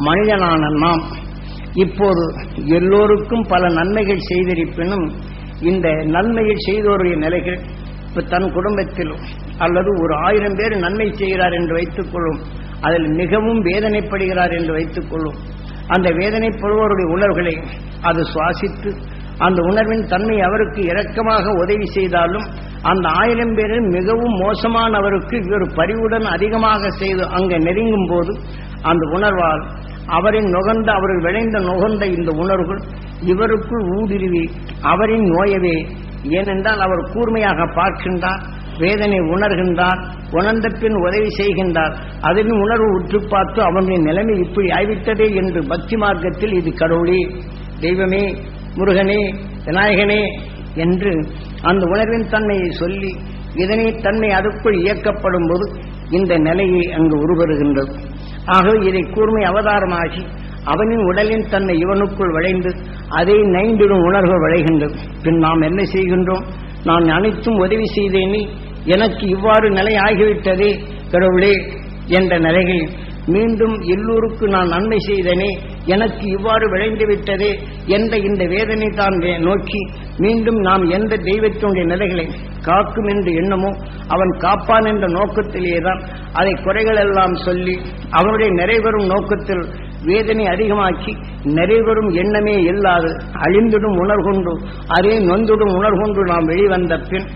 மனிதனான நாம் இப்போது எல்லோருக்கும் பல நன்மைகள் செய்திருப்பினும் இந்த நன்மைகள் செய்தோருடைய நிலைகள் இப்ப தன் குடும்பத்தில் அல்லது ஒரு ஆயிரம் பேர் நன்மை செய்கிறார் என்று வைத்துக் கொள்ளும் அதில் மிகவும் வேதனைப்படுகிறார் என்று வைத்துக் கொள்ளும் அந்த வேதனைப்படுவோருடைய உணர்வுகளை அது சுவாசித்து அந்த உணர்வின் தன்மை அவருக்கு இரக்கமாக உதவி செய்தாலும் அந்த ஆயிரம் பேரில் மிகவும் மோசமானவருக்கு இவர் பரிவுடன் அதிகமாக செய்து அங்கே நெருங்கும் போது அந்த உணர்வால் அவரின் நுகர்ந்த அவர்கள் விளைந்த நுகர்ந்த இந்த உணர்வுகள் இவருக்குள் ஊடுருவி அவரின் நோயவே. ஏனென்றால் அவர் கூர்மையாக பார்க்கின்றார் வேதனை உணர்கின்றார் உணர்ந்த பின் உதவி செய்கின்றார். அதன் உணர்வு உற்று பார்த்து அவனுடைய நிலைமை இப்படி ஆய்வித்ததே என்று பக்தி மார்க்கத்தில் இது கடவுளே தெய்வமே முருகனே விநாயகனே என்று அந்த உணர்வின் தன்மையை சொல்லி இதனை தன்மை அதுக்குள் இயக்கப்படும் போது இந்த நிலையை அங்கு உருவருகின்றது. ஆகவே இதை கூர்மை அவதாரமாகி அவனின் உடலின் தன்னை இவனுக்குள் விளைந்து அதை நைந்திடும் உணர்வு விளைகின்றது. பின் நாம் என்ன செய்கின்றோம்? நான் அனைத்தும் உதவி செய்தேனே எனக்கு இவ்வாறு நிலை ஆகிவிட்டதே கடவுளே என்ற நிலையில் மீண்டும் எல்லோருக்கு நான் நன்மை செய்தனே எனக்கு இவ்வாறு விளைந்து விட்டதே என்ற இந்த வேதனை தான் நோக்கி மீண்டும் நாம் எந்த தெய்வத்தினுடைய நிலைகளை காக்கும் என்று எண்ணமோ அவன் காப்பான் என்ற நோக்கத்திலேதான் அதை குறைகளெல்லாம் சொல்லி அவனுடைய நிறைவரும் நோக்கத்தில் வேதனை அதிகமாக்கி நிறைவரும் எண்ணமே இல்லாது அழிந்துடும் உணர்கொண்டு அதே நொந்துடும் உணர்கொண்டு நாம் வெளிவந்த பின்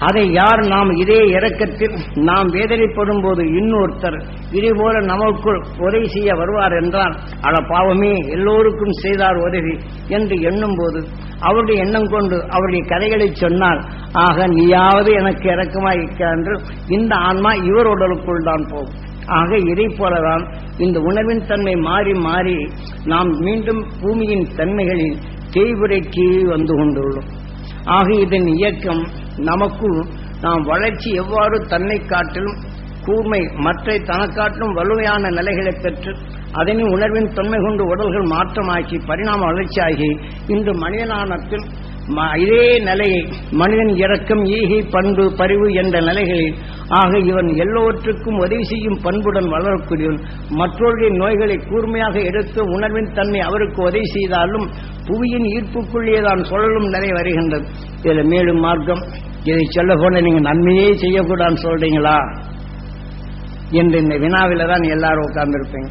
அதை யார் நாம் இதே இறக்கத்தில் நாம் வேதனைப்படும் போது இன்னொருத்தர் இதே போல நமக்குள் உதவி செய்ய வருவார் என்றால் அட பாவமே எல்லோருக்கும் செய்தார் உதவி என்று எண்ணும் போது அவருடைய எண்ணம் கொண்டு அவருடைய கதைகளை சொன்னால் ஆக நீயாவது எனக்கு இறக்கமாயிருக்க என்று இந்த ஆன்மா இவர் உடலுக்குள் தான் போகும். ஆக இதை போலதான் இந்த உணவின் தன்மை மாறி மாறி நாம் மீண்டும் பூமியின் தன்மைகளில் தேய்வுரைக்கு வந்து கொண்டுள்ளோம். ஆக இதன் இயக்கம் நமக்குள் நாம் வளர்ச்சி எவ்வாறு தன்னை காட்டிலும் கூர்மை மற்ற தனக்காட்டிலும் வலுவையான நிலைகளை பெற்று அதனின் உணர்வின் தொன்மை கொண்டு உடல்கள் மாற்றமாக்கி பரிணாம வளர்ச்சியாகி இன்று மனிதனானத்தில் ம- இதே நிலையை மனிதன் இறக்கம் ஈகை பண்பு பரிவு என்ற நிலைகளில் ஆக இவன் எல்லோவற்றுக்கும் உதவி செய்யும் பண்புடன் வளரக்கூடியவன் மற்றவர்களின் நோய்களை கூர்மையாக எடுத்து உணர்வின் தன்மை அவருக்கு உதவி செய்தாலும் புவியின் ஈர்ப்புக்குள்ளேதான் சுழலும் நிலை வருகின்றது. இதில் மேலும் மார்க்கம் இதை சொல்ல போன நீங்க நன்மையே செய்யக்கூடாதுன்னு சொல்றீங்களா? என்று இந்த வினாவில தான் எல்லாரும் உட்கார்ந்துருப்பீங்க.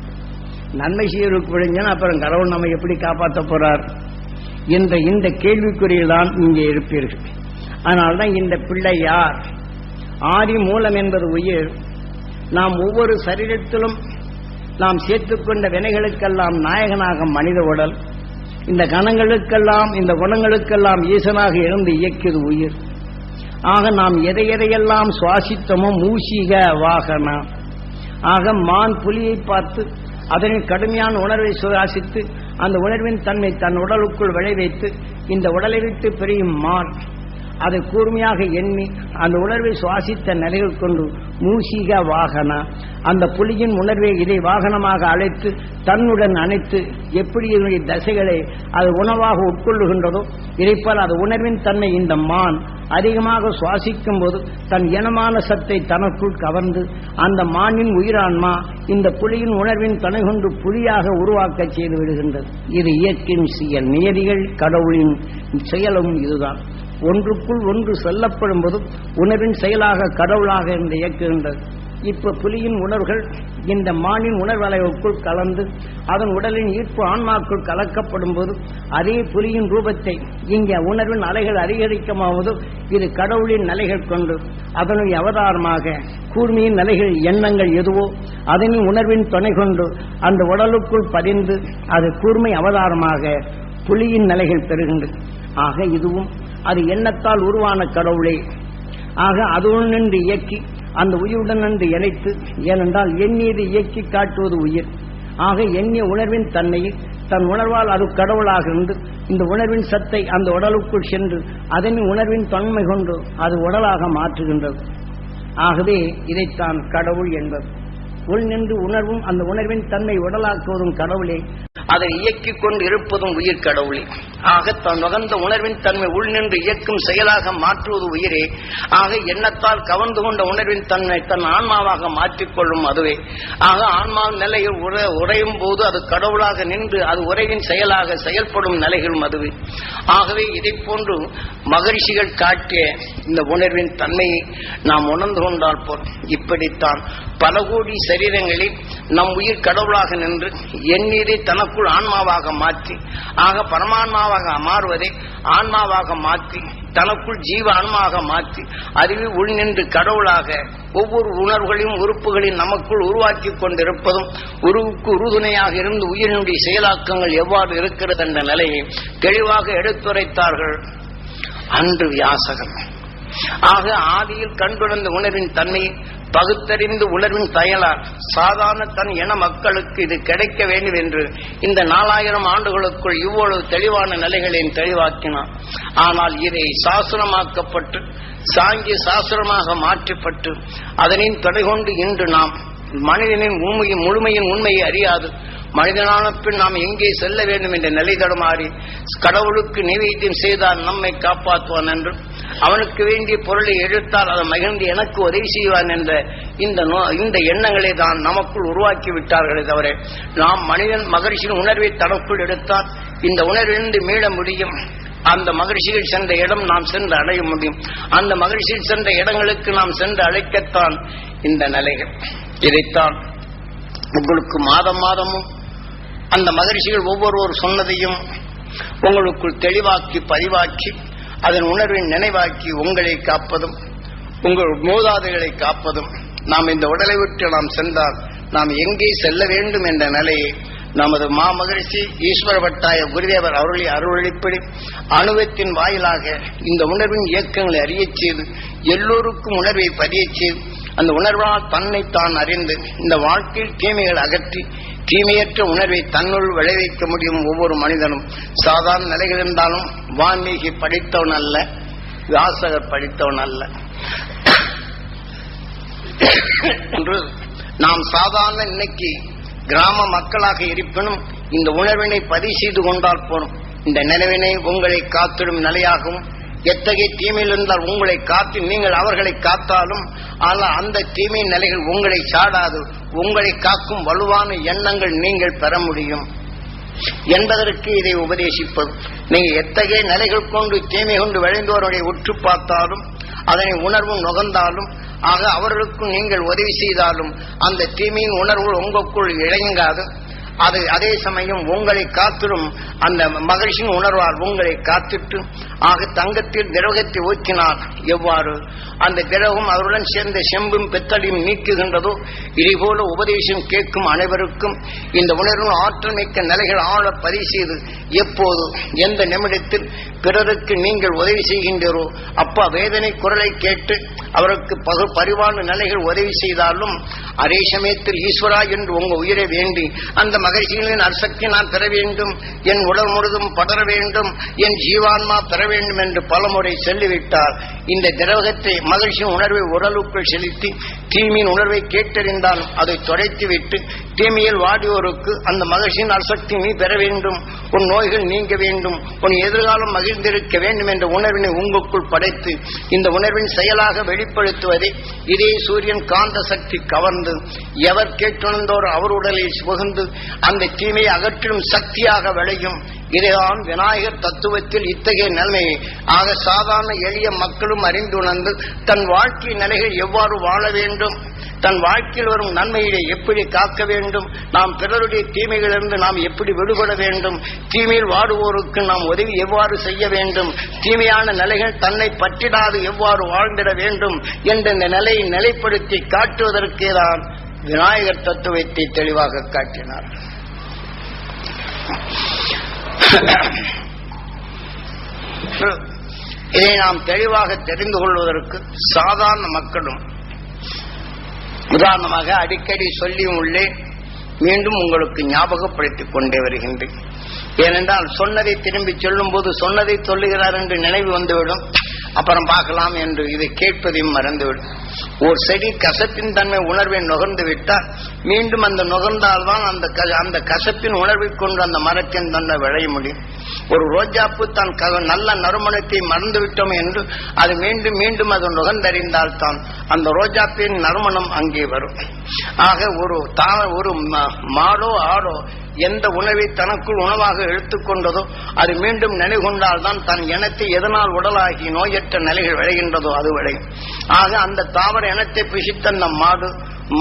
நன்மை செய்யறதுக்கு விழுந்தா அப்புறம் கடவுள் நம்ம எப்படி காப்பாற்ற போறார்? என்ற இந்த கேள்விக்குறியில் தான் இங்கே இருப்பீர்கள். அதனால்தான் இந்த பிள்ளை யார்? ஆதி மூலம் என்பது உயிர். நாம் ஒவ்வொரு சரீரத்திலும் நாம் சேர்த்துக்கொண்ட வினைகளுக்கெல்லாம் நாயகனாக மனித உடல். இந்த கணங்களுக்கெல்லாம் இந்த குணங்களுக்கெல்லாம் ஈசனாக இருந்து இயக்கியது உயிர். ஆக நாம் எதை எதையெல்லாம் சுவாசித்தோமோ மூஷிக வாகனா ஆக மான் புலியை பார்த்து அதனின் கடுமையான உணர்வை சுவாசித்து அந்த உணர்வின் தன்மை தன் உடலுக்குள் விளைவைத்து இந்த உடலை விட்டு பிரியும் மான் அதை கூர்மையாக எண்ணி அந்த உணர்வை சுவாசித்த நிலையில் கொண்டு மூஷிக வாகனா அந்த புலியின் உணர்வை இதை வாகனமாக அழைத்து தன்னுடன் அணைத்து எப்படி இதனுடைய தசைகளை அது உணவாக உட்கொள்ளுகின்றதோ இதைப்போல் அது உணர்வின் தன்மை இந்த மான் அதிகமாக சுவாசிக்கும் போது தன் இனமான சத்தை தனக்குள் கவர்ந்து அந்த மானின் உயிரான்மா இந்த புலியின் உணர்வின் துணை கொண்டு புலியாக உருவாக்க செய்து விடுகின்றது. இது இயற்கையின் செயல் நியதிகள் கடவுளின் செயலும் இதுதான். ஒன்றுக்குள் ஒன்று செல்லப்படும் போது உணர்வின் செயலாக கடவுளாக என்று இயக்குகின்றது. இப்ப புலியின் உணர்வுகள் இந்த மானின் உணர்வலைவுக்குள் கலந்து அதன் உடலின் ஈர்ப்பு ஆன்மாக்குள் கலக்கப்படும் போது அதே புலியின் ரூபத்தை இங்கே உணர்வின் அலைகள் அதிகரிக்கமாவது இது கடவுளின் நிலைகள் கொண்டு அதனுடைய அவதாரமாக கூர்மையின் நிலைகள் எண்ணங்கள் எதுவோ அதனின் உணர்வின் துணை கொண்டு அந்த உடலுக்குள் பதிந்து அது கூர்மை அவதாரமாக புலியின் நிலைகள் பெறுகின்றது. ஆக இதுவும் அது எண்ணத்தால் உருவான கடவுளே. ஆக அது ஒன்று இயக்கி அந்த உயிருடன் நின்று இணைத்து ஏனென்றால் எண்ணியது இயக்கி காட்டுவது உயிர். ஆக எண்ணிய உணர்வின் தன்மையில் தன் உணர்வால் அது கடவுளாக இருந்து இந்த உணர்வின் சத்தை அந்த உடலுக்குள் சென்று அதன் உணர்வின் தன்மை கொண்டு அது உடலாக மாற்றுகின்றது. ஆகவே இதைத்தான் கடவுள் என்பது உள் நின்று உணர்வும் அந்த உணர்வின் தன்மை உடலாக்குவதும் கடவுளே. அதை இயக்கிக் கொண்டு இருப்பதும் உயிர் கடவுளே. ஆக தன் நுகர்ந்த உணர்வின் தன்மை உள் நின்று இயக்கும் செயலாக மாற்றுவது உயிரே. ஆக எண்ணத்தால் கவர்ந்து கொண்ட உணர்வின் தன்மை தன் ஆன்மாவாக மாற்றிக்கொள்ளும் அதுவே. ஆக ஆன்மாவின் நிலையில் உற உறையும் போது அது கடவுளாக நின்று அது உரையின் செயலாக செயல்படும் நிலைகளும் அதுவே. ஆகவே இதை போன்று மகரிஷிகள் காட்டிய இந்த உணர்வின் தன்மையை நாம் உணர்ந்து கொண்டால் போல் இப்படித்தான் பல கோடி சரீரங்களில் நம் உயிர் கடவுளாக நின்று எண்ணீரை தனக்குள் ஆன்மாவாக மாற்றி ஆக பரமான்மாவாக மாறுவதை ஆன்மாவாக மாற்றி தனக்குள் ஜீவ ஆன்மாவாக மாற்றி அறிவு உள் நின்று கடவுளாக ஒவ்வொரு உணர்வுகளையும் உறுப்புகளையும் நமக்குள் உருவாக்கி கொண்டிருப்பதும் உருவுக்கு உறுதுணையாக இருந்து உயிரினுடைய செயலாக்கங்கள் எவ்வாறு இருக்கிறது என்ற நிலையை தெளிவாக எடுத்துரைத்தார்கள். அன்று வியாசகன். ஆக ஆதியில் கண்டுணர்ந்த உணர்வின் தன்மையை பகுத்தறிந்து உணர்வின் தயலார் சாதாரண தன் இன மக்களுக்கு இது கிடைக்க வேண்டும் என்று இந்த நாலாயிரம் ஆண்டுகளுக்குள் இவ்வளவு தெளிவான நிலைகளையும் தெளிவாக்கினார் ஆனால் இதை சாசனமாக்கப்பட்டு சாங்கிய சாசனமாக மாற்றப்பட்டு அதனின் தொடை கொண்டு இன்று நாம் மனிதனின் உண்மையின் முழுமையின் உண்மையை அறியாது. மனிதனான பின் நாம் எங்கே செல்ல வேண்டும் என்ற நிலை தடுமாறி கடவுளுக்கு நிவேத்தியம் செய்தால் நம்மை காப்பாற்றுவான் என்றும் அவனுக்கு வேண்டிய பொருளை எடுத்தால் அதை மகிழ்ந்து எனக்கு உதவி செய்வான் என்ற இந்த இந்த எண்ணங்களை தான் நமக்குள் உருவாக்கி விட்டார்களே தவிர நாம் மனிதன் மகரிஷியின் உணர்வை தனக்குள் எடுத்தால் இந்த உணர்விலிருந்து மீள முடியும். அந்த மகிழ்ச்சியில் சென்ற இடம் நாம் சென்று அடைய முடியும். அந்த மகிழ்ச்சியில் சென்ற இடங்களுக்கு நாம் சென்று அழைக்கத்தான் இந்த நிலைகள். இதைத்தான் உங்களுக்கு மாதம் மாதமும் அந்த மகரிஷிகள் ஒவ்வொருவர் சொன்னதையும் உங்களுக்குள் தெளிவாக்கி பதிவாக்கி அதன் உணர்வின் நினைவாக்கி உங்களை காப்பதும் உங்கள் மூதாதைகளை காப்பதும் நாம் இந்த உடலை விட்டு நாம் சென்றால் நாம் எங்கே செல்ல வேண்டும் என்ற நிலையை நமது மாமகரிஷி ஈஸ்வர பட்டாய குருதேவர் அருளி அருளளிப்படி அணுவத்தின் வாயிலாக இந்த உணர்வின் இயக்கங்களை அறியச் செய்து எல்லோருக்கும் உணர்வை பதியச் செய்து அந்த உணர்வால் தன்னை தான் அறிந்து இந்த வாழ்க்கையில் தீமைகள் அகற்றி தீமையற்ற உணர்வை தன்னுள் விளைவிக்க முடியும் ஒவ்வொரு மனிதனும். சாதாரண நிலைகள் இருந்தாலும் வான்மீகி படித்தவன் அல்ல வியாசகர் படித்தவன் அல்ல. என்று நாம் சாதாரண இன்னைக்கு கிராம மக்களாக இருப்பினும் இந்த உணர்வினை பதிவு செய்து கொண்டால் போதும் இந்த நினைவினை உங்களை காத்திடும் நிலையாகவும் எத்தகைய தீமையில் இருந்தால் உங்களை காத்து நீங்கள் அவர்களை காத்தாலும் ஆனால் அந்த தீமை நிலைகள் உங்களை சாடாது. உங்களை காக்கும் வலுவான எண்ணங்கள் நீங்கள் பெற முடியும். என்பதற்கு இதை உபதேசிப்பது நீங்க எத்தகைய நிலைகள் கொண்டு தீமை கொண்டு விளைந்தோருடைய உற்று பார்த்தாலும் அதனை உணர்வும் நுகர்ந்தாலும் ஆக அவர்களுக்கும் நீங்கள் உதவி செய்தாலும் அந்த தீமையின் உணர்வு உங்களுக்குள் இழங்காது அது அதே சமயம் உங்களை காத்திடும் அந்த மகிழ்ச்சியின் உணர்வால் உங்களை காத்திட்டு ஆக தங்கத்தில் திரவகத்தை ஊற்றினால் எவ்வாறு? அந்த திரவம் அவருடன் சேர்ந்த செம்பும் பெத்தடியும் நீக்குகின்றதோ. இதேபோல உபதேசம் கேட்கும் அனைவருக்கும் இந்த உணர்வு ஆற்றல் மிக்க நிலைகள் ஆழ பதிவு செய்து எப்போது? எந்த நிமிடத்தில் பிறருக்கு நீங்கள் உதவி செய்கின்றோ அப்பா வேதனை குரலை கேட்டு அவருக்கு பகு பரிவான நிலைகள் உதவி செய்தாலும் அதே சமயத்தில் ஈஸ்வரா என்று உங்க உயிரை வேண்டி அந்த மகிழ்ச்சிகளின் அர்சக்தி நான் பெற வேண்டும் என் உடல் முழுதும் படர வேண்டும் என் ஜீவான்மா பெற வேண்டும் என்று பலமுறை சொல்லிவிட்டார். இந்த திரவகத்தை மகிழ்ச்சியின் உணர்வை உடலுக்குள் செலுத்தி தீமின் உணர்வை கேட்டறிந்தாலும் அதை தொடைத்துவிட்டு தீமையில் வாடியோருக்கு அந்த மகிழ்ச்சியின் அசக்தி நீ பெற வேண்டும். உன் நோய்கள் நீங்க வேண்டும். உன் எதிர்காலம் மகிழ்ந்திருக்க வேண்டும் என்ற உணர்வினை உங்களுக்குள் படைத்து இந்த உணர்வின் செயலாக வெளிப்படுத்துவதை இதே சூரியன் காந்த சக்தி கவர்ந்து எவர் கேட்டுணர்ந்தோர் அவர் உடலை புகுந்து அந்த தீமையை அகற்றும் சக்தியாக விளையும். இதைதான் விநாயகர் தத்துவத்தில் இத்தகைய நிலைமையை ஆக சாதாரண எளிய மக்களும் அறிந்துணர்ந்து தன் வாழ்க்கை நிலைகள் எவ்வாறு வாழ வேண்டும்? தன் வாழ்க்கையில் வரும் நன்மையை எப்படி காக்க வேண்டும்? நாம் பிறருடைய தீமைகளிலிருந்து நாம் எப்படி விடுபட வேண்டும்? தீமையில் வாடுவோருக்கு நாம் உதவி எவ்வாறு செய்ய வேண்டும்? தீமையான நிலைகள் தன்னை பற்றிடாது எவ்வாறு வாழ்ந்திட வேண்டும்? என்ற இந்த நிலையை நிலைப்படுத்தி காட்டுவதற்கே தான் விநாயகர் தத்துவத்தை தெளிவாக காட்டினார். இதை நாம் தெளிவாக தெரிந்து கொள்வதற்கு சாதாரண மக்களும் உதாரணமாக அடிக்கடி சொல்லியும் உள்ளே மீண்டும் உங்களுக்கு ஞாபகப்படுத்திக் கொண்டே வருகின்றேன். ஏனென்றால் சொன்னதை திரும்பி சொல்லும் போது சொன்னதை சொல்லுகிறார் என்று நினைவு வந்துவிடும். அப்புறம் பார்க்கலாம் என்று இதை கேட்பதையும் மறந்துவிடும். ஒரு செடி கசப்பின் தன்மை உணர்வை நுகர்ந்து விட்டால் மீண்டும் அந்த நுகர்ந்தால்தான் அந்த க- அந்த கசப்பின் உணர்வை கொண்டு அந்த மரத்தின் தன்மை விளைய முடியும். ஒரு ரோஜாப்பு தான் க- நல்ல நறுமணத்தை மறந்து விட்டோம் என்று அது மீண்டும் மீண்டும் அது நுகர்ந்தறிந்தால் தான் அந்த ரோஜாப்பின் நறுமணம் அங்கே வரும். ஆக ஒரு தா ஒரு மாடோ ஆடோ எந்த உணவை தனக்குள் உணவாக எடுத்துக்கொண்டதோ அது மீண்டும் நினைவு கொண்டால் தான் தன் இனத்தை எதனால் உடலாகி நோயற்ற நிலைகள் விளைகின்றதோ அது விளையும். ஆக அந்த தாவர இனத்தை பிசித்த அந்த மாடு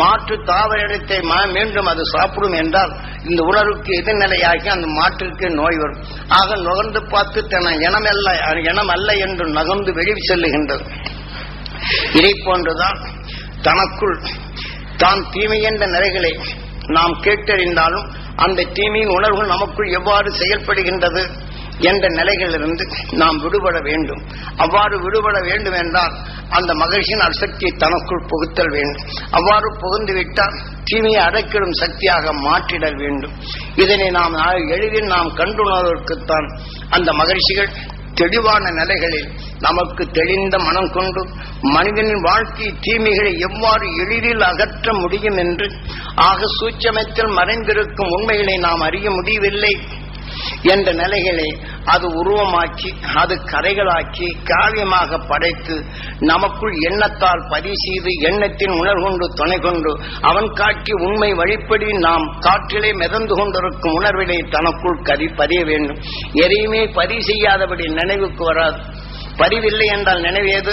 மாற்று தாவர இனத்தை மீண்டும் அது சாப்பிடும் என்றால் இந்த உணர்வுக்கு எதிர்நிலையாகி அந்த மாற்றிற்கு நோய் வரும். ஆக நுகர்ந்து பார்த்து தன இனமல்ல இனம் அல்ல என்று நகர்ந்து வெளி செல்லுகின்றது. இதை போன்றுதான் தனக்குள் தான் தீமையென்ற என்ற நிலைகளை நாம் கேட்டறிந்தாலும் அந்த தீமையின் உணர்வு நமக்குள் எவ்வாறு செயல்படுகின்றது என்ற நிலைகளிலிருந்து நாம் விடுபட வேண்டும். அவ்வாறு விடுபட வேண்டும் என்றால் அந்த மகிழ்ச்சியின் அசக்தியை தனக்குள் புகுத்தல் வேண்டும். அவ்வாறு புகுந்துவிட்டால் தீமையை அடைக்கிடும் சக்தியாக மாற்றிடல் வேண்டும். இதனை நாம் எளிதில் நாம் கண்டுணர்வதற்குத்தான் அந்த மகிழ்ச்சிகள் தெளிவான நிலைகளில் நமக்கு தெளிந்த மனம் கொண்டு மனிதனின் வாழ்க்கை தீமைகளை எவ்வாறு எளிதில் அகற்ற முடியும் என்று ஆக சூட்சமத்தில் மறைந்திருக்கும் உண்மைகளை நாம் அறிய முடியவில்லை. என்ற நிலைகளை அது உருவமாக்கி அது கரைகளாக்கி காவியமாக படைத்து நமக்குள் எண்ணத்தால் பதிவு செய்து எண்ணத்தின் உணர்கொண்டு துணை கொண்டு அவன் காட்டி உண்மை வழிப்படி நாம் காற்றிலே மிதந்து கொண்டிருக்கும் உணர்வினை தனக்குள் கதி பதிய வேண்டும். எதையுமே பதிவு செய்யாதபடி நினைவுக்கு வராது. பதிவில்லை என்றால் நினைவேது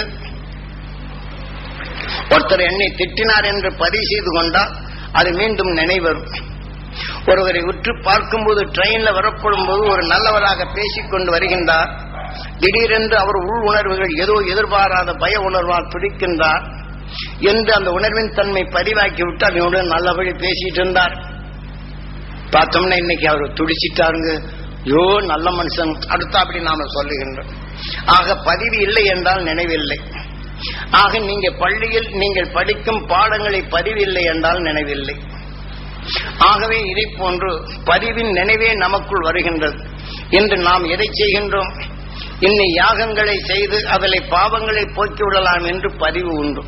ஒருத்தர் என்னை திட்டினார் என்று பதிவு செய்து கொண்டால் அது மீண்டும் நினைவரும் ஒருவரை உற்று பார்க்கும்போது ட்ரெயின்ல வரப்படும் போது ஒரு நல்லவராக பேசிக்கொண்டு வருகின்றார். திடீரென்று அவர் உள் உணர்வுகள் ஏதோ எதிர்பாராத பய உணர்வால் துடிக்கின்றார். என்று அந்த உணர்வின் தன்மை பதிவாக்கி விட்டு அவனுடன் நல்லபடி பேசிட்டு இருந்தார். பார்த்தோம்னா இன்னைக்கு அவர் துடிச்சிட்டாருங்க. யோ நல்ல மனுஷன். அடுத்தாப்படி நாம சொல்லுகின்றோம். ஆக பதிவு இல்லை என்றால் நினைவில்லை. ஆக நீங்க பள்ளியில் நீங்கள் படிக்கும் பாடங்களை பதிவில்லை என்றால் நினைவில்லை. ஆகவே இதை போன்று பதிவின் நினைவே நமக்குள் வருகின்றது. இன்று நாம் எதை செய்கின்றோம்? இன்னை யாகங்களை செய்து அதில் பாவங்களை போக்கிவிடலாம் என்று பதிவு உண்டு.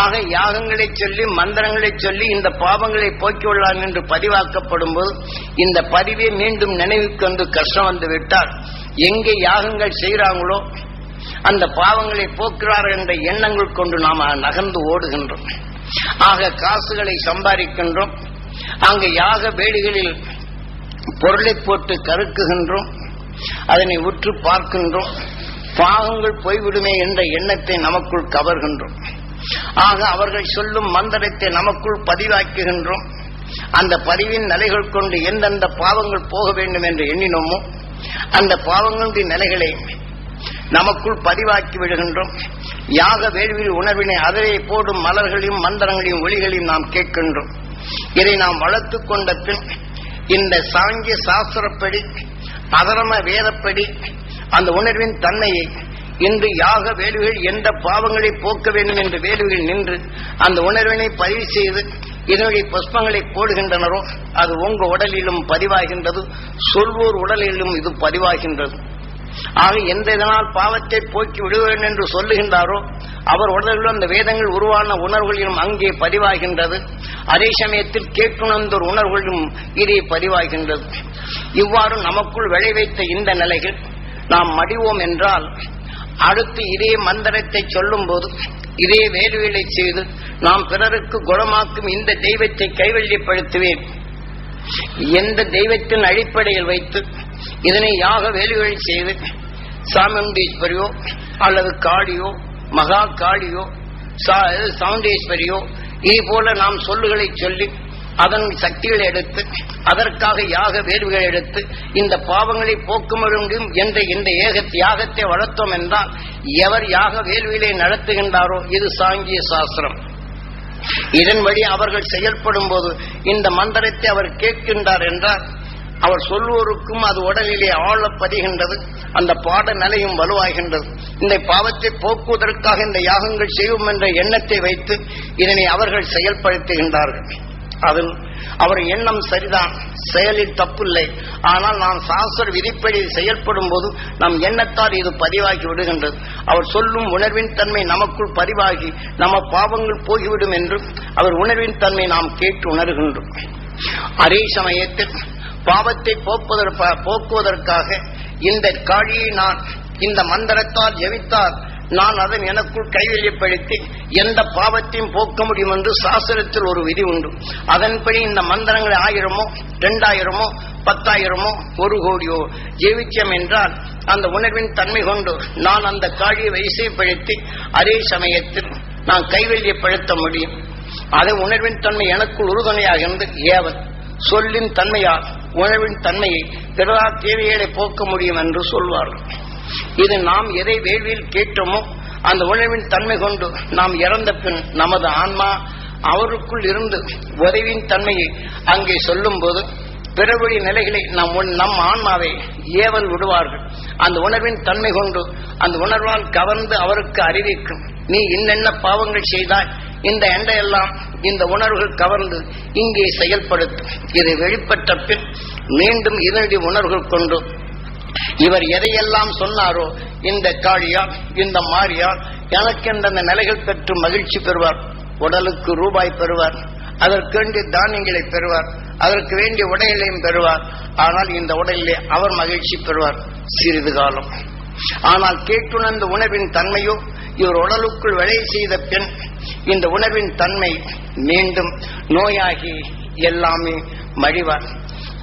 ஆக யாகங்களை சொல்லி மந்திரங்களை சொல்லி இந்த பாவங்களை போக்கிவிடலாம் என்று பதிவாக்கப்படும் போது இந்த பதிவே மீண்டும் நினைவுக்கு வந்து கஷ்டம் வந்து விட்டால் எங்கே யாகங்கள் செய்கிறாங்களோ அந்த பாவங்களை போக்குறார்கள் என்ற எண்ணங்கள் கொண்டு நாம் நகர்ந்து ஓடுகின்றோம். ஆக காசுகளை சம்பாதிக்கின்றோம். அங்கு யாக வேடிகளில் பொருளை போட்டு கருக்குகின்றோம். அதனை உற்று பார்க்கின்றோம். பாகங்கள் போய்விடுமே என்ற எண்ணத்தை நமக்குள் கவர்கின்றோம். ஆக அவர்கள் சொல்லும் மந்திரத்தை நமக்குள் பதிவாக்குகின்றோம். அந்த பதிவின் நிலைகள் கொண்டு எந்தெந்த பாவங்கள் போக வேண்டும் என்று எண்ணினோமோ அந்த பாவங்களுடைய நிலைகளை நமக்குள் பதிவாக்கி விடுகின்றோம். யாக வேள்வியில் உணர்வினை அதிலே போடும் மலர்களையும் மந்திரங்களையும் ஒளிகளையும் நாம் கேட்கின்றோம். இதை நாம் வளர்த்துக் கொண்ட பின் இந்த சாங்கிய சாஸ்திரப்படி அதரம வேதப்படி அந்த உணர்வின் தன்மையை இன்று யாக வேலுகள் எந்த பாவங்களை போக்க வேண்டும் என்று வேலுகள் நின்று அந்த உணர்வினை பதிவு செய்து இதனுடைய புஷ்பங்களை போடுகின்றனரோ அது உங்க உடலிலும் பதிவாகின்றது சொல்வோர் உடலிலும் இது பதிவாகின்றது. ஆக எந்த இதனால் பாவத்தை போக்கி விடுவேன் என்று சொல்லுகின்றாரோ அவர் உடலிலும் அந்த வேதங்கள் உருவான உணர்வுகளிலும் அங்கே பதிவாகின்றது. அதே சமயத்தில் கேட்டுணர்ந்தோர் உணர்வுகளிலும் இதே பதிவாகின்றது. இவ்வாறு நமக்குள் விளைவைத்த இந்த நிலைகள் நாம் மடிவோம் என்றால் அடுத்து இதே மந்திரத்தை சொல்லும் போது இதே வேலுவிலை செய்து நாம் பிறருக்கு குணமாக்கும் இந்த தெய்வத்தை கைவல்யப்படுத்துவேன். எந்த தெய்வத்தின் அடிப்படையில் வைத்து இதனை யாக வேலுகளை செய்து சாமுண்டீஸ்வரியோ அல்லது காளியோ மகா காளியோ சவுண்டேஸ்வரியோ இது போல நாம் சொல்லுகளை சொல்லி அதன் சக்திகளை எடுத்து அதற்காக யாக வேர்வுகளை எடுத்து இந்த பாவங்களை போக்க முடியும் என்ற இந்த ஏக தியாகத்தை வளர்த்தோம் என்றால் எவர் யாக வேள்விகளை நடத்துகின்றாரோ இது சாங்கிய சாஸ்திரம். இதன் வழி அவர்கள் செயல்படும் போது இந்த மந்திரத்தை அவர் கேட்கின்றார் என்றால் அவர் சொல்வோருக்கும் அது உடலிலே ஆழ பதிகின்றது அந்த பாட நிலையும் வலுவாகின்றது. இந்த பாவத்தை போக்குவதற்காக இந்த யாகங்கள் செய்வோம் என்ற எண்ணத்தை வைத்து இதனை அவர்கள் செயல்படுத்துகின்றார்கள். அதில் அவர் எண்ணம் சரிதான் செயலில் தப்பில்லை. ஆனால் நாம் சாஸ்திர விதிப்படி செயல்படும் போது நம் எண்ணத்தால் இது பதிவாகி விடுகின்றது. அவர் சொல்லும் உணர்வின் தன்மை நமக்குள் பதிவாகி நம்ம பாவங்கள் போகிவிடும் என்றும் அவர் உணர்வின் தன்மை நாம் கேட்டு உணர்கின்றோம். அதே சமயத்தில் பாவத்தை போக்குவதற்காக போக்குவதற்காக இந்த காழியை நான் இந்த மந்திரத்தால் ஜெபித்தால் நான் அதன் எனக்குள் கைவெளிப்படுத்தி எந்த பாவத்தையும் போக்க முடியும் என்று சாஸ்திரத்தில் ஒரு விதி உண்டு. அதன்படி இந்த மந்திரங்கள் ஆயிரமோ இரண்டாயிரமோ பத்தாயிரமோ ஒரு கோடியோ ஜெயிச்சம் என்றால் அந்த உணர்வின் தன்மை கொண்டு நான் அந்த காழியை வரிசைப்படுத்தி அதே சமயத்தில் நான் கைவெளியப்படுத்த முடியும். அதை உணர்வின் தன்மை எனக்குள் உறுதுணையாக இருந்து ஏவன் சொல்லின் தன்மையால் உணவின் தன்மையை பிறரா தேவைகளை போக்க முடியும் என்று சொல்வார்கள். இது நாம் எதை வேள்வியில் கேட்டோமோ அந்த உணர்வின் தன்மை கொண்டு நாம் இறந்த பின் நமது ஆன்மா அவருக்குள் இருந்து உதவியின் தன்மையை அங்கே சொல்லும்போது பிறவழி நிலைகளை நம் நம் ஆன்மாவை ஏவல் விடுவார்கள். அந்த உணர்வின் தன்மை கொண்டு அந்த உணர்வால் கவர்ந்து அவருக்கு அறிவிக்கும். நீ இன்னென்ன பாவங்கள் செய்தாய் இந்த எண்டையெல்லாம் இந்த உணர்வுகள் கவர்ந்து இங்கே செயல்படுத்தும் இது வெளிப்பட்ட பின் மீண்டும் இதனுடைய உணர்வுகள் கொண்டு இவர் எதையெல்லாம் சொன்னாரோ இந்த காளியார் இந்த மாரியார் எனக்கென்ற அந்த நிலைகள் பெற்று மகிழ்ச்சி பெறுவார். உடலுக்கு ரூபாய் பெறுவார். அதற்கு வேண்டிய தானியங்களை பெறுவார். அதற்கு வேண்டிய உடைகளையும் பெறுவார். ஆனால் இந்த உடலிலே அவர் மகிழ்ச்சி பெறுவார். சிறிது காலம். ஆனால் கேட்டுணர்ந்த உணவின் தன்மையோ இவர் உடலுக்குள் வேலை செய்த பின் இந்த உணவின் தன்மை மீண்டும் நோயாகி எல்லாமே மடிவார்.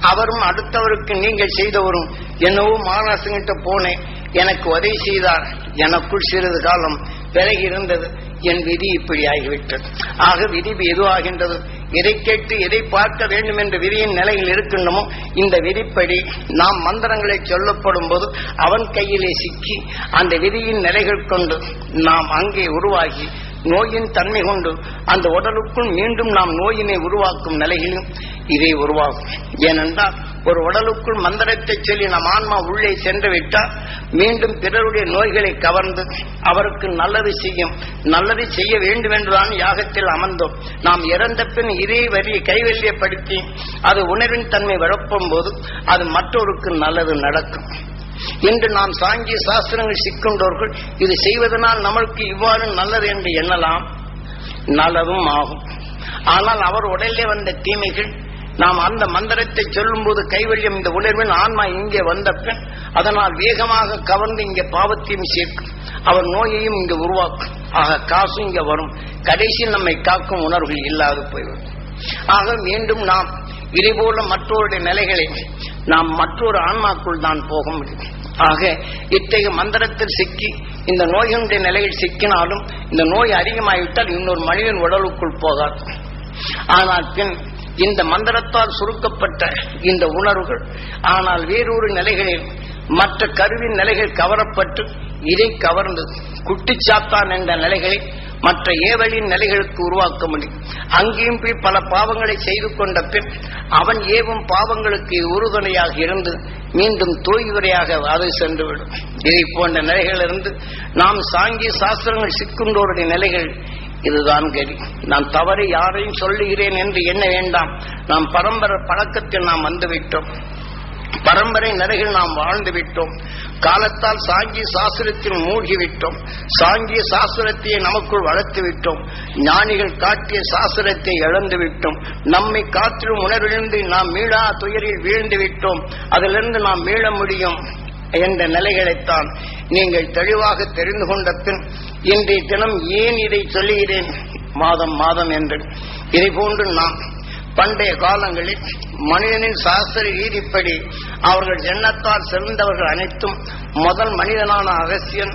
அவரும் அடுத்தவருக்கு நீங்கள் செய்தவரும் என்னவோ மாராசங்கிட்ட போனேன். எனக்கு உதவி செய்தார். எனக்குள் சிறிது காலம் விலகி இருந்தது. என் விதி இப்படி ஆகிவிட்டது. ஆக விதி எதுவாகின்றது? எதை கேட்டு எதை பார்க்க வேண்டும் என்ற விதியின் நிலையில் இருக்கின்றமோ இந்த விதிப்படி நாம் மந்திரங்களை சொல்லப்படும் போது அவன் கையிலே சிக்கி அந்த விதியின் நிலைகள் கொண்டு நாம் அங்கே உருவாகி நோயின் தன்மை கொண்டு அந்த உடலுக்குள் மீண்டும் நாம் நோயினை உருவாக்கும் நிலையிலும் இதை உருவாகும். ஏனென்றால் ஒரு உடலுக்குள் மந்திரத்தை சொல்லி நம் ஆன்மா உள்ளே சென்று விட்டால் மீண்டும் பிறருடைய நோய்களை கவர்ந்து அவருக்கு நல்லது செய்யும். நல்லது செய்ய வேண்டும் என்றுதான் யாகத்தில் அமர்ந்தோம். நாம் இறந்த பின் இதே வரியை கைவெல்லியப்படுத்தி அது உணர்வின் தன்மை வளர்ப்பும் போது அது மற்றொருக்கு நல்லது நடக்கும். இன்று நாம் சாங்கிய சாஸ்திரங்கள் சிக்கொண்டோர்கள் இது செய்வதனால் நம்மளுக்கு இவ்வாறு நல்லது என்று எண்ணலாம். நல்லதும் ஆகும். ஆனால் அவர் உடலிலே வந்த தீமைகள் நாம் அந்த மந்திரத்தை சொல்லும்போது கைவழியம் இந்த உணர்வின் ஆன்மா இங்கே வந்த பின் அதனால் வேகமாக கவர்ந்து இங்கே பாவத்தையும் சேர்க்கும். அவர் நோயையும் இங்கே உருவாக்கும். ஆக காசும் இங்கே வரும். கடைசியில் நம்மை காக்கும் உணர்வுகள் இல்லாது போய்விடும். ஆக மீண்டும் நாம் இதுபோல மற்றோருடைய நிலைகளை நாம் மற்றொரு ஆன்மாக்குள் தான் போக முடியும். ஆக இத்தகைய மந்திரத்தில் சிக்கி இந்த நோயினுடைய நிலையில் சிக்கினாலும் இந்த நோய் அதிகமாகிவிட்டால் இன்னொரு மனிதன் உடலுக்குள் போகாது. ஆனால் பின் இந்த மந்திரத்தால் சுருக்கப்பட்ட இந்த உணர்வுகள். ஆனால் வேறொரு நிலைகளில் மற்ற கருவின் நிலைகள் கவரப்பட்டு இதை கவர்ந்து குட்டிச்சாத்தான் என்ற நிலைகளை மற்ற ஏவலின் நிலைகளுக்கு உருவாக்க முடியும். அங்கேயும் போய் பல பாவங்களை செய்து கொண்ட பின் அவன் ஏவும் பாவங்களுக்கு உறுதுணையாக இருந்து மீண்டும் தோய்வுரையாக அது சென்றுவிடும். இதை போன்ற நிலைகளிலிருந்து நாம் சாங்கிய சாஸ்திரங்கள் சிக்குண்டோருடைய நிலைகள் இதுதான் கதி. நான் தவறு யாரையும் சொல்லுகிறேன் என்று எண்ண வேண்டாம். நாம் பரம்பரை பழக்கத்தில் நாம் வந்துவிட்டோம். பரம்பரை நிலையில் நாம் வாழ்ந்து விட்டோம். காலத்தால் சாங்கிய சாஸ்திரத்தில் மூழ்கிவிட்டோம் சாங்கிய சாஸ்திரத்தை நமக்குள் வளர்த்து விட்டோம். ஞானிகள் காட்டிய சாஸ்திரத்தை இழந்து விட்டோம். நம்மை காற்றிலும் உணர்விலிருந்து நாம் மீளா துயரில் வீழ்ந்து விட்டோம். அதிலிருந்து நாம் மீள முடியும் என்ற நிலைகளைத்தான் நீங்கள் தெளிவாக தெரிந்து கொண்ட பின் இன்றைய தினம் ஏன் இதை சொல்லுகிறேன்? மாதம் மாதம் என்று. இதை போன்று நாம் பண்டைய காலங்களில் மனிதனின் சாஸ்திர ரீதிப்படி அவர்கள் எண்ணத்தால் சிறந்தவர்கள் அனைத்தும் முதல் மனிதனான அகசியன்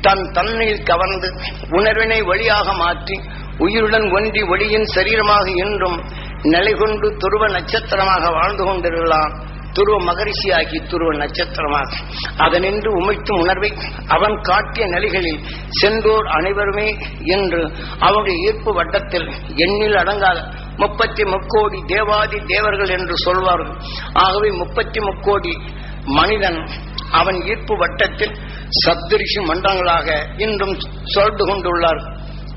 தன் தன்மையில் கவர்ந்து உணர்வினை வழியாக மாற்றி உயிருடன் ஒன்றி ஒளியின் சரீரமாக இன்றும் நிலை கொண்டு துருவ நட்சத்திரமாக வாழ்ந்து கொண்டிருக்கலாம். துருவ மகரிஷியாகி துருவ நட்சத்திரமாக அதனின்று உமைத்தும் உணர்வை அவன் காட்டிய நிலைகளில் சென்றோர் அனைவருமே என்று அவனுடைய ஈர்ப்பு வட்டத்தில் எண்ணில் அடங்காத முப்பத்தி முக்கோடி தேவாதி தேவர்கள் என்று சொல்வார்கள். ஆகவே முப்பத்தி முக்கோடி மனிதன் அவன் ஈர்ப்பு வட்டத்தில் சப்தரிஷி மன்றங்களாக இன்றும் சொல்ந்து கொண்டுள்ளார்.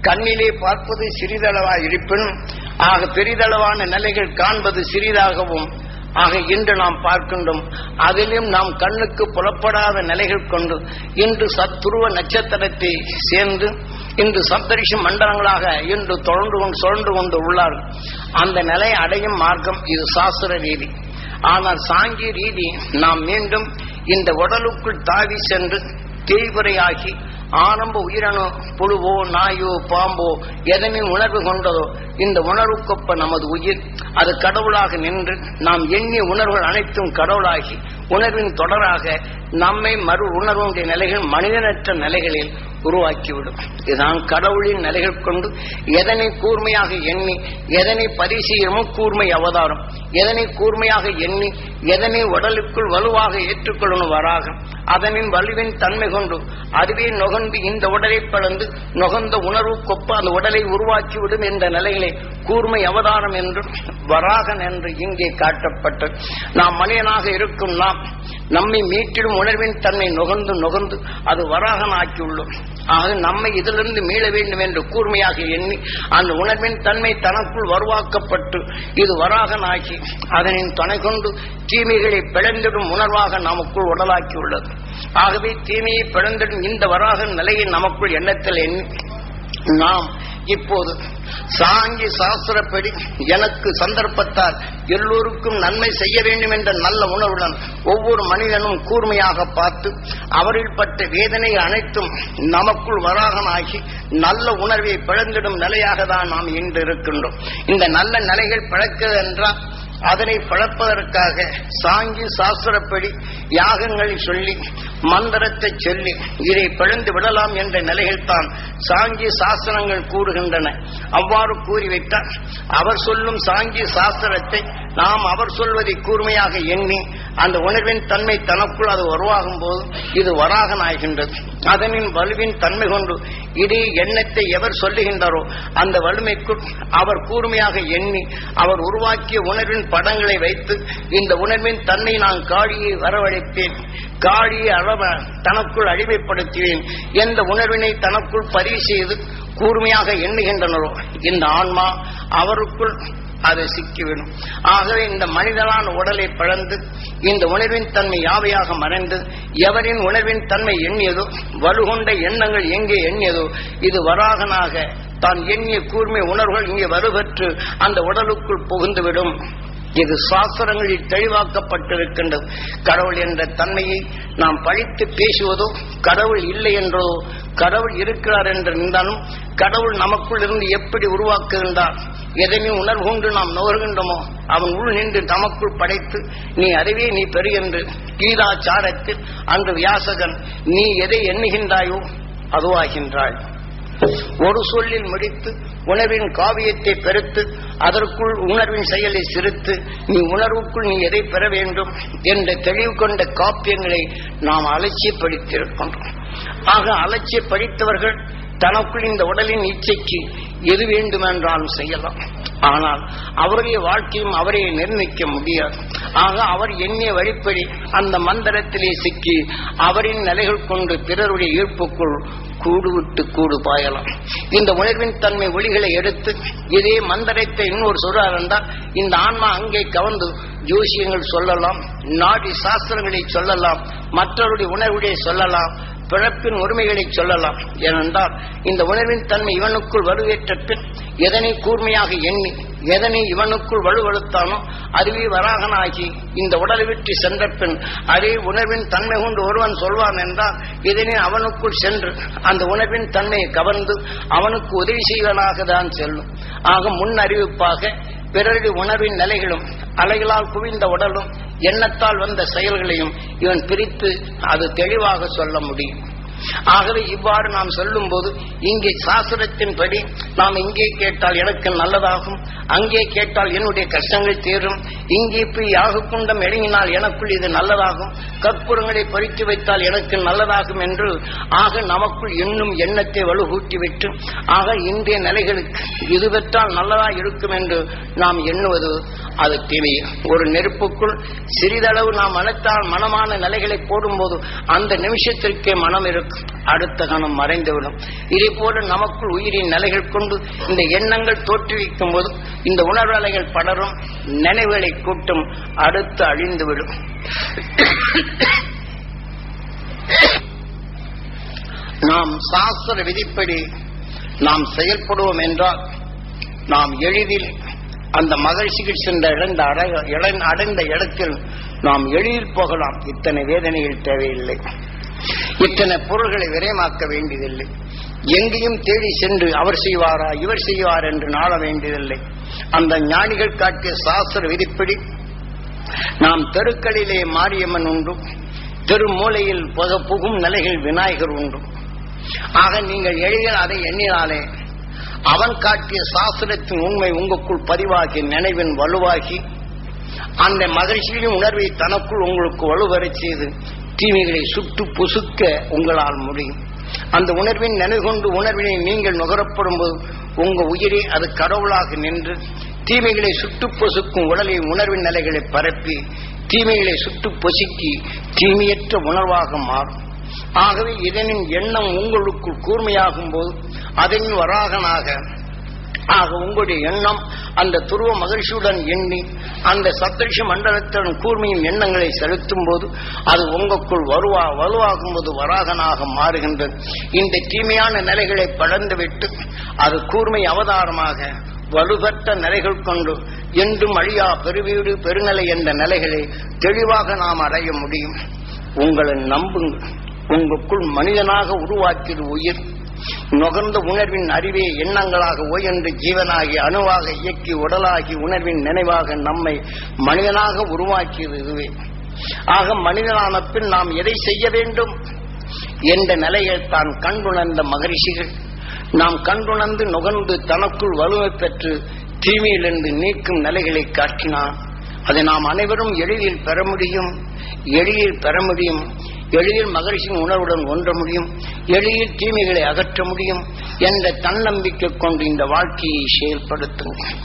கண்ணிலே பார்ப்பது சிறிதளவாக இருப்பினும் ஆக பெரிதளவான நிலைகள் காண்பது சிறிதாகவும் ஆக இன்று நாம் பார்க்கின்றோம் அதிலும் நாம் கண்ணுக்கு புலப்படாத நிலைகள் கொண்டு இன்று சத்துருவ நட்சத்திரத்தை சேர்ந்து இன்று சப்தரிஷி மண்டலங்களாக இன்று தொடர்ந்து கொண்டு சுழன்று கொண்டு உள்ளார்கள் அந்த நிலை அடையும் மார்க்கம் இது சாஸ்திர ரீதி. ஆனால் சாங்கிய ரீதி நாம் மீண்டும் இந்த உடலுக்குள் தாவி சென்று தேய்வுரையாகி ஆரம்ப உயிரணு புழுவோ நாயோ பாம்போ எதனின் உணர்வு கொண்டதோ இந்த உணர்வுக்கொப்ப நமது உயிர். அது கடவுளாக நின்று நாம் எண்ணிய உணர்வுகள் அனைத்தும் கடவுளாகி உணர்வின் தொடராக நம்மை மறு உணர்வுடைய நிலைகள் மனிதனற்ற நிலைகளில் உருவாக்கிவிடும். இதுதான் கடவுளின் நிலைகள் கொண்டு எதனை கூர்மையாக எண்ணி எதனை பரிசீலமோ கூர்மை அவதாரம் எதனை கூர்மையாக எண்ணி எதனை உடலுக்குள் வலுவாக ஏற்றுக்கொள்ளணும் வராக அதனின் வலுவின் தன்மை கொண்டு அதுவே நுகர்ந்து இந்த உடலை பழந்து நுகர்ந்த உணர்வு கொப்ப அந்த உடலை உருவாக்கிவிடும் என்ற நிலையிலே கூர்மை அவதாரம் என்றும் வராகன் என்று இங்கே காட்டப்பட்டு நாம் மனிதனாக இருக்கும் நாம் நம்மை மீட்டிடும் உணர்வின் தன்மை நுகர்ந்து நுகர்ந்து அது வராகன் ஆக்கியுள்ளோம் ஆக நம்மை இதிலிருந்து மீள வேண்டும் என்று கூர்மையாக எண்ணி அந்த உணர்வின் தன்மை தனக்குள் வருவாக்கப்பட்டு இது வராகன் ஆக்கி அதனின் துணை கொண்டு தீமைகளை பிளந்திடும் உணர்வாக நமக்குள் உடலாக்கியுள்ளது. ஆகவே தீமையை பிளந்திடும் இந்த வராக நிலையை நமக்குள் எண்ணத்தில் நாம் இப்போது சாங்கி சாஸ்திரப்படி எனக்கு சந்தர்ப்பத்தால் எல்லோருக்கும் நன்மை செய்ய வேண்டும் என்ற நல்ல உணர்வுடன் ஒவ்வொரு மனிதனும் கூர்மையாக பார்த்து அவரில் பட்ட வேதனை அனைத்தும் நமக்குள் வராகமாகி நல்ல உணர்வை பிளந்திடும் நிலையாக தான் நாம் இன்று இருக்கின்றோம். இந்த நல்ல நிலைகள் பிழக்கிறது என்றால் அதனை பழப்பதற்காக சாங்கி சாஸ்திரப்படி யாகங்களை சொல்லி மந்திரத்தை சொல்லி இதை பிழந்து விடலாம் என்ற நிலையில் தான் சாஸ்திரங்கள் கூறுகின்றன. அவ்வாறு கூறிவிட்டால் அவர் சொல்லும் சாங்கிய சாஸ்திரத்தை நாம் அவர் சொல்வதை கூர்மையாக எண்ணி அந்த உணர்வின் தன்மை தனக்குள் அது உருவாகும் போது இது வராகனாகின்றது. அதனின் வலுவின் தன்மை கொண்டு இதே எண்ணத்தை எவர் சொல்லுகின்றாரோ அந்த வலிமைக்குள் அவர் கூர்மையாக எண்ணி அவர் உருவாக்கிய உணர்வின் படங்களை வைத்து இந்த உணர்வின் தன்னை நான் காடியை வரவழைத்தேன் காடியை அளவ தனக்குள் அடிமைப்படுத்துவேன் எந்த உணர்வினை தனக்குள் பதிவு செய்து கூர்மையாக எண்ணுகின்றனரோ இந்த ஆன்மா அவருக்குள் அது சிக்கிவிடும். ஆகவே இந்த மனிதனான உடலை பிளந்து இந்த உணர்வின் தன்மை யாவையாக மறைந்து எவரின் உணர்வின் தன்மை எண்ணியதோ வலுகொண்ட எண்ணங்கள் எங்கே எண்ணியதோ இது வராகனாக தான் எண்ணிய கூர்மை உணர்வுகள் இங்கே வலுப்பெற்று அந்த உடலுக்குள் புகுந்துவிடும். இது சாஸ்திரங்களில் தெளிவாக்கப்பட்டிருக்கின்றது? கடவுள் என்ற தன்மையை நாம் பழித்து பேசுவதோ கடவுள் இல்லை என்றோ கடவுள் இருக்கிறார் என்று இருந்தாலும் கடவுள் நமக்குள் இருந்து எப்படி உருவாக்குகின்றார்? எதனையும் உணர்வுண்டு நாம் நுகர்கின்றோமோ அவன் உள் நின்று நமக்குள் படைத்து நீ அறிவே நீ பெரு என்று கீதாச்சாரத்தில் அன்று வியாசகன் நீ எதை எண்ணுகின்றாயோ அதுவாகின்றாய். ஒரு சொல்லில் முடித்து உணவின் காவியத்தை பெருத்து அதற்குள் உணர்வின் செயலை சிரித்து நீ உணர்வுக்குள் நீ எதை பெற வேண்டும் என்ற தெளிவு கொண்ட காப்பியங்களை நாம் அலட்சியப்படுத்தியிருக்கின்றோம். ஆக அலட்சியப்படுத்தவர்கள் தனக்குள் இந்த உடலின் இச்சைக்கு எது வேண்டுமென்றாலும் செய்யலாம். ஆனால் அவருடைய வாழ்க்கையும் அவரை நிர்ணயிக்க முடியாது. ஆக அவர் எண்ணிய வழிப்படி அந்த மந்திரத்திலே சிக்கி அவரின் நிலைகள் கொண்டு பிறருடைய ஈர்ப்புக்குள் கூடு விட்டு கூடு பாயலாம். இந்த உணர்வின் தன்மை ஒளிகளை எடுத்து இதே மந்திரத்தை இன்னொரு சொல்றார் என்றால் இந்த ஆன்மா அங்கே கவர்ந்து ஜோசியங்கள் சொல்லலாம் நாடி சாஸ்திரங்களை சொல்லலாம் மற்றவருடைய உணர்வுடைய சொல்லலாம் பிறப்பின் உரிமைகளை சொல்லலாம். ஏனென்றால் இந்த உணர்வின் தன்மை இவனுக்குள் வலுவேற்ற பின் எதனை கூர்மையாக எண்ணி எதனை இவனுக்குள் வலுவழுத்தானோ அறிவி வராகனாகி இந்த உடலை விட்டு சென்ற பின் அதே உணர்வின் தன்மை கொண்டு ஒருவன் சொல்வான் என்றால் இதனை அவனுக்குள் சென்று அந்த உணர்வின் தன்மையை கவர்ந்து அவனுக்கு உதவி செய்வனாக தான் செல்லும். ஆக முன் அறிவிப்பாக பிறருடைய உணர்வின் நிலைகளும் அலைகளால் குவிந்த உடலும் எண்ணத்தால் வந்த செயல்களையும் இவன் பிரித்து அது தெளிவாக சொல்ல முடியும். ஆகவே இவ்வாறு நாம் சொல்லும் போது இங்கே சாஸ்திரத்தின்படி நாம் இங்கே கேட்டால் எனக்கு நல்லதாகும் அங்கே கேட்டால் என்னுடைய கஷ்டங்கள் தீரும் இங்கே போய் யாக குண்டம் எனக்குள் இது நல்லதாகும் கற்பூரங்களை பறித்து வைத்தால் எனக்கு நல்லதாகும் என்று ஆக நமக்குள் இன்னும் எண்ணத்தை வலுகூட்டிவிட்டு ஆக இன்றைய நிலைகளுக்கு இது பெற்றால் நல்லதா இருக்கும் என்று நாம் எண்ணுவது அது தேவை ஒரு நெருப்புக்குள் சிறிதளவு நாம் மனத்தால் மனமான நிலைகளை போடும்போது அந்த நிமிஷத்திற்கே மனம் இருக்கும் அடுத்த கணம் மறைந்துவிடும். இதே போல நமக்குள் உயிரின் நிலைகள் கொண்டு இந்த எண்ணங்கள் தோற்றுவிக்கும் போது இந்த உணர்வலைகள் படரும். நினைவுகளை கூட்டும். அடுத்து அழிந்துவிடும். நாம் சாஸ்திர விதிப்படி நாம் செயல்படுவோம் என்றால் நாம் எளிதில் அந்த மகிழ்ச்சிக்கு சென்ற இழந்த அடை- அடைந்த இடத்தில் நாம் எளிதில் போகலாம். இத்தனை வேதனைகள் தேவையில்லை. இத்தனை பொருள்களை விரயமாக்க வேண்டியதில்லை. எங்கேயும் தேடி சென்று அவர் செய்வாரா இவர் செய்வார் என்று நாட வேண்டியதில்லை. அந்த ஞானிகள் காட்டிய சாஸ்திர விதிப்படி நாம் தெருக்களிலே மாரியம்மன் உண்டு தெரு மூலையில் புக புகும் நிலைகள் விநாயகர் உண்டு. ஆக நீங்கள் எளிதில் அதை எண்ணினாலே அவன் காட்டிய சாஸ்திரத்தின் உண்மை உங்களுக்குள் பதிவாகி நினைவின் வலுவாகி அந்த மகிழ்ச்சியின் உணர்வை தனக்குள் உங்களுக்கு வலுவரச் செய்து தீமைகளை சுட்டு பொசுக்க உங்களால் முடியும். அந்த உணர்வின் நினைவுகொண்டு உணர்வினை நீங்கள் நுகரப்படும் போது உங்க உயிரே அது கடவுளாக நின்று தீமைகளை சுட்டு பொசுக்கும் உடலை உணர்வின் நிலைகளை பரப்பி தீமைகளை சுட்டு பொசுக்கி தீமையற்ற உணர்வாக மாறும். ஆகவே இதனின் எண்ணம் உங்களுக்குள் கூர்மையாகும் போது அதன் வராகனாக ஆக உங்களுடைய எண்ணம் அந்த துருவ மகிழ்ச்சியுடன் எண்ணி அந்த சப்தரிஷ மண்டலத்துடன் கூர்மையும் எண்ணங்களை செலுத்தும் போது அது உங்களுக்குள் வருவா வலுவாகும் போது வராகனாக மாறுகின்றது. இந்த தீமையான நிலைகளை படர்ந்துவிட்டு அது கூர்மை அவதாரமாக வலுபெற்ற நிலைகள் கொண்டு என்றும் அழியா பெருவீடு பெருநிலை என்ற நிலைகளை தெளிவாக நாம் அடைய முடியும். உங்களை நம்புங்கள். உங்களுக்குள் மனிதனாக உருவாக்கியது உயிர் நுகர்ந்த உணர்வின் அறிவே எண்ணங்களாக ஓயன்று ஜீவனாகி அணுவாக இயக்கி உடலாகி உணர்வின் நினைவாக நம்மை மனிதனாக உருவாக்கியது இதுவே. ஆக மனிதனான பின் நாம் எதை செய்ய வேண்டும் என்ற நிலையை தான் கண்டுணர்ந்த மகரிஷிகள். நாம் கண்டுணர்ந்து நுகர்ந்து தனக்குள் வலுவை பெற்று தீமையிலிருந்து நீக்கும் நிலைகளை காட்டினான் அதை நாம் அனைவரும் எளிதில் பெற முடியும் எளிதில் பெற முடியும். எளிதில் மகரிஷின் உணர்வுடன் ஒன்ற முடியும் எளிதில் தீமைகளை அகற்ற முடியும். என்ற தன்னம்பிக்கை கொண்டு இந்த வாழ்க்கையை செயல்படுத்துங்கள்.